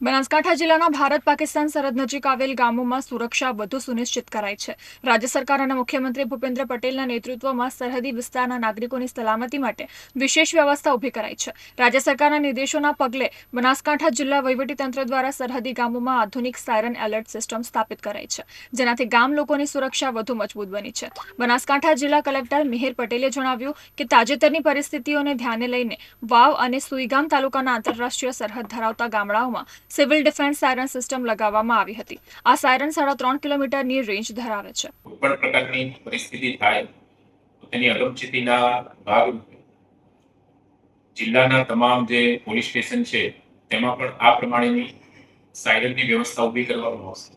બનાસકાંઠા જિલ્લાના ભારત પાકિસ્તાન સરહદ નજીક આવેલ ગામોમાં સુરક્ષા વધુ સુનિશ્ચિત કરાઈ છે. રાજ્ય સરકાર અને મુખ્યમંત્રી ભૂપેન્દ્ર પટેલના નેતૃત્વમાં સરહદી વિસ્તારના નાગરિકોની સલામતી માટે વિશેષ વ્યવસ્થા ઊભી કરાઈ છે. રાજ્ય સરકારના નિર્દેશોના પગલે બનાસકાંઠા જિલ્લા વહીવટીતંત્ર દ્વારા સરહદી ગામોમાં આધુનિક સાયરન એલર્ટ સિસ્ટમ સ્થાપિત કરાઈ છે, જેનાથી ગામ લોકોની સુરક્ષા વધુ મજબૂત બની છે. બનાસકાંઠા જિલ્લા કલેક્ટર મિહિર પટેલે જણાવ્યું કે તાજેતરની પરિસ્થિતિઓને ધ્યાને લઈને વાવ અને સુઈગામ તાલુકાના આંતરરાષ્ટ્રીય સરહદ ધરાવતા ગામડાઓમાં સિવિલ ડિફેન્સ સાયરન સિસ્ટમ લગાવવામાં આવી હતી. આ સાયરન સાડા ત્રણ કિલોમીટરની રેન્જ ધરાવે છે. કોઈ પણ પ્રકારની પરિસ્થિતિ થાય તેની અગમચેતીના ભાગરૂપે જિલ્લાના તમામ જે પોલીસ સ્ટેશન છે, તેમાં પણ આ પ્રમાણેની સાયરનની વ્યવસ્થા ઊભી કરવામાં આવશે.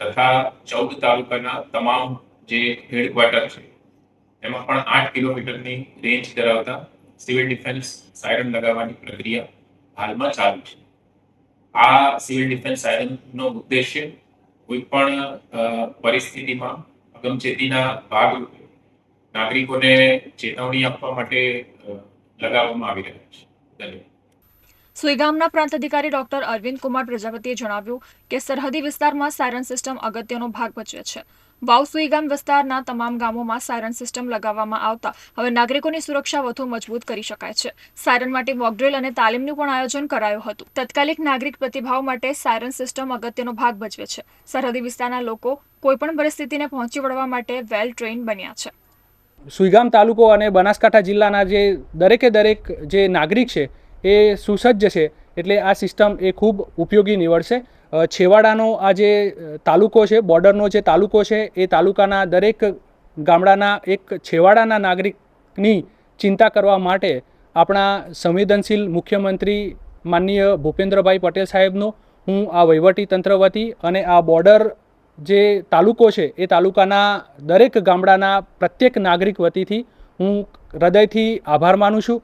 તથા ચૌદ તાલુકાના તમામ જે હેડક્વાર્ટર છે એમાં પણ આઠ કિલોમીટરની રેન્જ ધરાવતા સિવિલ ડિફેન્સ સાયરન લગાવવાની પ્રક્રિયા હાલમાં ચાલુ છે. આ સિવિલ ડિફેન્સ સાયરનનો ઉદ્દેશ્ય કોઈ પણ પરિસ્થિતિમાં અગમચેતીના ભાગરૂપે નાગરિકોને ચેતવણી આપવા માટે લગાવવામાં આવી રહ્યા છે. ધન્યવાદ. સુઈગામના પ્રાંત અધિકારી ડોક્ટર અરવિંદ કુમાર પ્રજાપતિએ જણાવ્યું કે સરહદી વિસ્તારમાં સાયરન સિસ્ટમ અગત્યનો ભાગ ભજવે છે. વાવ સુઈગામ વિસ્તારના તમામ ગામોમાં સાયરન સિસ્ટમ લગાવવામાં આવતા હવે નાગરિકોની સુરક્ષા વધુ મજબૂત કરી શકાય છે. સાયરન માટે મોકડ્રીલ અને તાલીમનું પણ આયોજન કરાયું હતું. તત્કાલિક નાગરિક પ્રતિભાવ માટે સાયરન સિસ્ટમ અગત્યનો ભાગ ભજવે છે. સરહદી વિસ્તારના લોકો કોઈપણ પરિસ્થિતિને પહોંચી વળવા માટે વેલ ટ્રેન બન્યા છે. સુઈગામ તાલુકો અને બનાસકાંઠા જિલ્લાના જે દરેકે દરેક જે નાગરિક છે એ સુસજ્જ છે. એટલે આ સિસ્ટમ એ ખૂબ ઉપયોગી નીવડશે. છેવાડાનો આ જે તાલુકો છે બોર્ડરનો જે તાલુકો છે, એ તાલુકાના દરેક ગામડાના એક છેવાડાના નાગરિકની ચિંતા કરવા માટે આપણા સંવેદનશીલ મુખ્યમંત્રી માનનીય ભૂપેન્દ્રભાઈ પટેલ સાહેબનો હું આ વહીવટી તંત્ર વતી અને આ બોર્ડર જે તાલુકો છે, એ તાલુકાના દરેક ગામડાના પ્રત્યેક નાગરિક વતીથી હું હૃદયથી આભાર માનું છું.